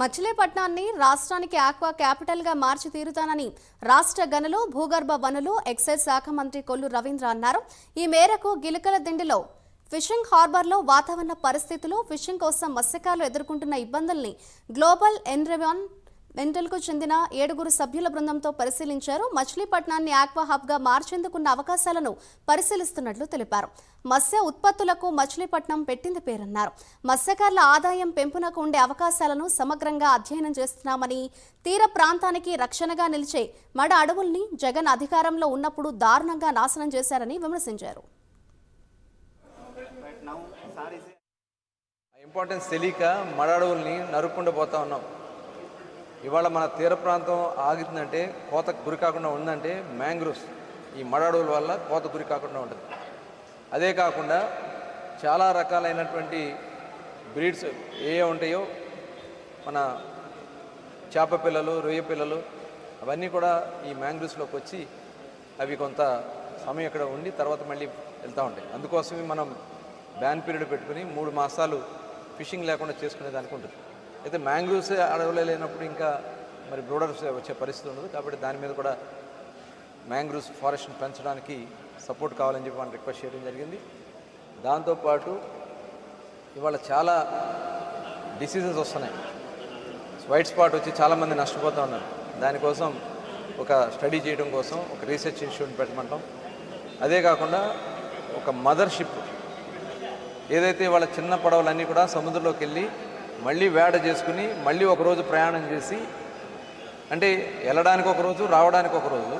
మచిలీపట్నాన్ని రాష్ట్రానికి ఆక్వా క్యాపిటల్గా మార్చి తీరుతానని రాష్ట్ర గనులు భూగర్భ వనులు ఎక్సైజ్ శాఖ మంత్రి కొల్లు రవీంద్ర అన్నారు. ఈ మేరకు గిలకల దిండిలో ఫిషింగ్ హార్బర్లో వాతావరణ పరిస్థితులు ఫిషింగ్ కోసం మత్స్యకారులు ఎదుర్కొంటున్న ఇబ్బందుల్ని గ్లోబల్ ఎన్విరాన్ మెంటల్కు చెందిన ఏడుగురు సభ్యుల బృందంతో పరిశీలించారు. మచిలీపట్నాన్ని ఆక్వా హబ్గా మార్చేందుకున్న అవకాశాలను పరిశీలిస్తున్నట్లు తెలిపారు. మత్స్య ఉత్పత్తులకు మచిలీపట్నం పెట్టింది పేరన్నారు. మత్స్యకారుల ఆదాయం పెంపునకు ఉండే అవకాశాలను సమగ్రంగా అధ్యయనం చేస్తున్నామని తీర ప్రాంతానికి రక్షణగా నిలిచే మడ అడవుల్ని జగన్ అధికారంలో ఉన్నప్పుడు దారుణంగా నాశనం చేశారని విమర్శించారు. ఇంపార్టెన్స్ తెలియక మడాడవుల్ని నరుక్కుండా పోతా ఉన్నాం. ఇవాళ మన తీర ప్రాంతం ఆగిందంటే కోత గురి కాకుండా ఉందంటే మ్యాంగ్రూవ్స్. ఈ మడాడవుల వల్ల కోత గురి కాకుండా ఉంటుంది. అదే కాకుండా చాలా రకాలైనటువంటి బ్రీడ్స్ ఏ ఉంటాయో మన చేప పిల్లలు రొయ్య పిల్లలు అవన్నీ కూడా ఈ మ్యాంగ్రూవ్స్లోకి వచ్చి అవి కొంత సమయం ఇక్కడ ఉండి తర్వాత మళ్ళీ వెళ్తూ ఉంటాయి. అందుకోసమే మనం బ్యాన్ పీరియడ్ పెట్టుకుని మూడు మాసాలు ఫిషింగ్ లేకుండా చేసుకునేదానికి ఉంటుంది. అయితే మ్యాంగ్రూవ్స్ అడవులే లేనప్పుడు ఇంకా మరి బ్రూడర్స్ వచ్చే పరిస్థితి ఉండదు. కాబట్టి దాని మీద కూడా మ్యాంగ్రూవ్స్ ఫారెస్ట్ని పెంచడానికి సపోర్ట్ కావాలని చెప్పి మనం రిక్వెస్ట్ చేయడం జరిగింది. దాంతోపాటు ఇవాళ చాలా డిసీజెస్ వస్తున్నాయి. వైట్ స్పాట్ వచ్చి చాలామంది నష్టపోతూ ఉన్నారు. దానికోసం ఒక స్టడీ చేయడం కోసం ఒక రీసెర్చ్ ఇన్స్టిట్యూట్ పెట్టమంటాం. అదే కాకుండా ఒక మదర్షిప్ ఏదైతే వాళ్ళ చిన్న పడవలన్నీ కూడా సముద్రంలోకి వెళ్ళి మళ్ళీ వేడ చేసుకుని మళ్ళీ ఒక రోజు ప్రయాణం చేసి అంటే వెళ్ళడానికి ఒక రోజు రావడానికి ఒక రోజు